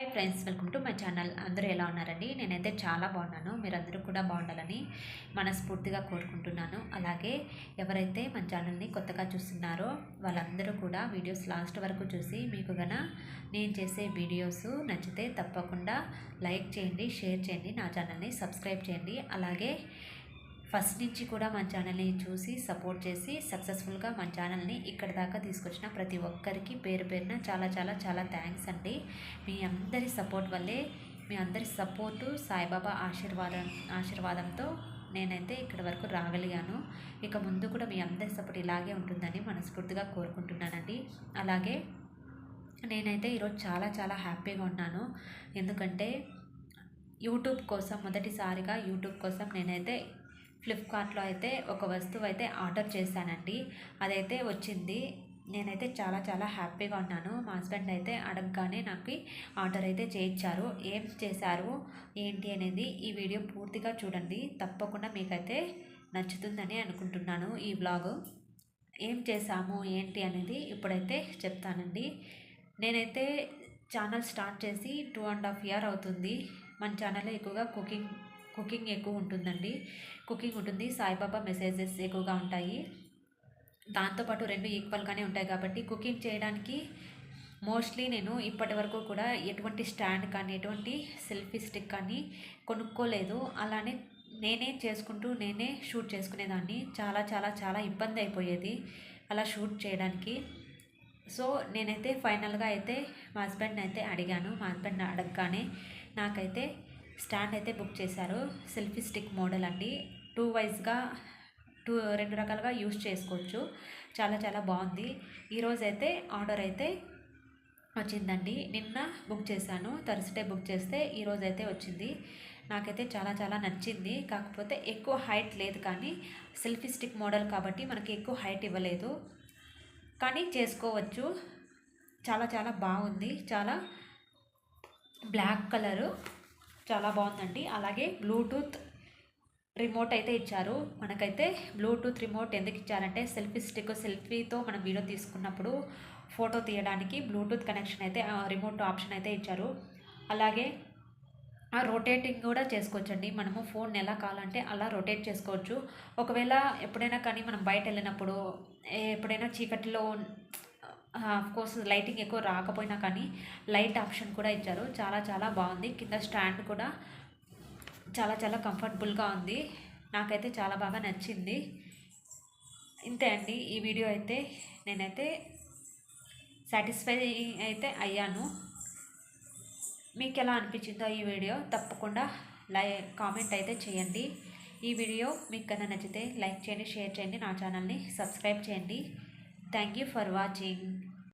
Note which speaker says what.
Speaker 1: Hi friends welcome to my channel అందరూ ఎలా ఉన్నారండి? నేనైతే చాలా బాగున్నాను. మీరందరూ కూడా బాగుండాలని మనస్ఫూర్తిగా కోరుకుంటున్నాను. అలాగే ఎవరైతే మన ఛానల్ని కొత్తగా చూస్తున్నారో వాళ్ళందరూ కూడా వీడియోస్ లాస్ట్ వరకు చూసి మీకు గన నేను చేసే వీడియోస్ నచ్చితే తప్పకుండా లైక్ చేయండి షేర్ చేయండి నా ఛానల్ని సబ్స్క్రైబ్ చేయండి. అలాగే ఫస్ట్ నుంచి కూడా మన ఛానల్ని చూసి సపోర్ట్ చేసి సక్సెస్ఫుల్గా మన ఛానల్ని ఇక్కడ దాకా తీసుకొచ్చిన ప్రతి ఒక్కరికి పేరు పేరున చాలా చాలా చాలా థ్యాంక్స్ అండి. మీ అందరి సపోర్ట్ వల్లే మీ అందరి సపోర్టు సాయిబాబా ఆశీర్వాదం ఆశీర్వాదంతో నేనైతే ఇక్కడ వరకు రాగలిగాను. ఇక ముందు కూడా మీ అందరి సపోర్ట్ ఇలాగే ఉంటుందని మనస్ఫూర్తిగా కోరుకుంటున్నానండి. అలాగే నేనైతే ఈరోజు చాలా చాలా హ్యాపీగా ఉన్నాను. ఎందుకంటే యూట్యూబ్ కోసం మొదటిసారిగా యూట్యూబ్ కోసం నేనైతే ఫ్లిప్కార్ట్లో అయితే ఒక వస్తువు అయితే ఆర్డర్ చేశానండి. అదైతే వచ్చింది. నేనైతే చాలా చాలా హ్యాపీగా ఉన్నాను. మా హస్బెండ్ అయితే అడగగానే నాకు ఆర్డర్ అయితే చేయించారు. ఏం చేశారు? ఏంటి అనేది ఈ వీడియో పూర్తిగా చూడండి. తప్పకుండా మీకైతే నచ్చుతుందని అనుకుంటున్నాను ఈ బ్లాగ్. ఏం చేశాము? ఏంటి అనేది ఇప్పుడైతే చెప్తానండి. నేనైతే ఛానల్ స్టార్ట్ చేసి టూ అండ్ హాఫ్ ఇయర్ అవుతుంది. మన ఛానల్లో ఎక్కువగా కుకింగ్ కుకింగ్ ఎక్కువ ఉంటుందండి. కుకింగ్ ఉంటుంది. సాయిబాబా మెసేజెస్ ఎక్కువగా ఉంటాయి. దాంతోపాటు రెండు ఈక్వల్గానే ఉంటాయి కాబట్టి కుకింగ్ చేయడానికి మోస్ట్లీ నేను ఇప్పటి వరకు కూడా ఎటువంటి స్టాండ్ కానీ ఎటువంటి సెల్ఫీ స్టిక్ కానీ కొనుక్కోలేదు. అలానే నేనే చేసుకుంటూ నేనే షూట్ చేసుకునేదాన్ని. చాలా చాలా చాలా ఇబ్బంది అయిపోయేది అలా షూట్ చేయడానికి. సో నేనైతే ఫైనల్గా అయితే మా హస్బెండ్ని అయితే అడిగాను. మా హస్బెండ్ అడగగానే నాకైతే స్టాండ్ అయితే బుక్ చేశారు సెల్ఫీ స్టిక్ మోడల్ అండి. టూ వైజ్గా టూ రెండు రకాలుగా యూస్ చేసుకోవచ్చు. చాలా చాలా బాగుంది. ఈరోజు అయితే ఆర్డర్ అయితే వచ్చిందండి. నిన్న బుక్ చేశాను థర్స్డే బుక్ చేస్తే ఈరోజు అయితే వచ్చింది. నాకైతే చాలా చాలా నచ్చింది. కాకపోతే ఎక్కువ హైట్ లేదు కానీ సెల్ఫీ స్టిక్ మోడల్ కాబట్టి మనకి ఎక్కువ హైట్ ఇవ్వలేదు. కానీ చేసుకోవచ్చు. చాలా చాలా బాగుంది. చాలా బ్లాక్ కలరు. చాలా బాగుందండి. అలాగే బ్లూటూత్ రిమోట్ అయితే ఇచ్చారు. మనకైతే బ్లూటూత్ రిమోట్ ఎందుకు ఇచ్చారంటే సెల్ఫీ స్టిక్ సెల్ఫీతో మనం వీడియో తీసుకున్నప్పుడు ఫోటో తీయడానికి బ్లూటూత్ కనెక్షన్ అయితే రిమోట్ ఆప్షన్ అయితే ఇచ్చారు. అలాగే ఆ రొటేటింగ్ కూడా చేసుకోవచ్చండి. మనము ఫోన్ ఎలా కావాలంటే అలా రొటేట్ చేసుకోవచ్చు. ఒకవేళ ఎప్పుడైనా కానీ మనం బయట వెళ్ళినప్పుడు ఎప్పుడైనా చీకటిలో కోర్స్ లైటింగ్ ఎక్కువ రాకపోయినా కానీ లైట్ ఆప్షన్ కూడా ఇచ్చారు. చాలా చాలా బాగుంది. కింద స్టాండ్ కూడా చాలా చాలా కంఫర్టబుల్గా ఉంది. నాకైతే చాలా బాగా నచ్చింది. ఇంతే అండి. ఈ వీడియో అయితే నేనైతే సాటిస్ఫై అయితే అయ్యాను. మీకు ఎలా అనిపించిందో ఈ వీడియో తప్పకుండా లై కామెంట్ అయితే చేయండి. ఈ వీడియో మీకు కన్నా నచ్చితే లైక్ చేయండి షేర్ చేయండి నా ఛానల్ని సబ్స్క్రైబ్ చేయండి. Thank you for watching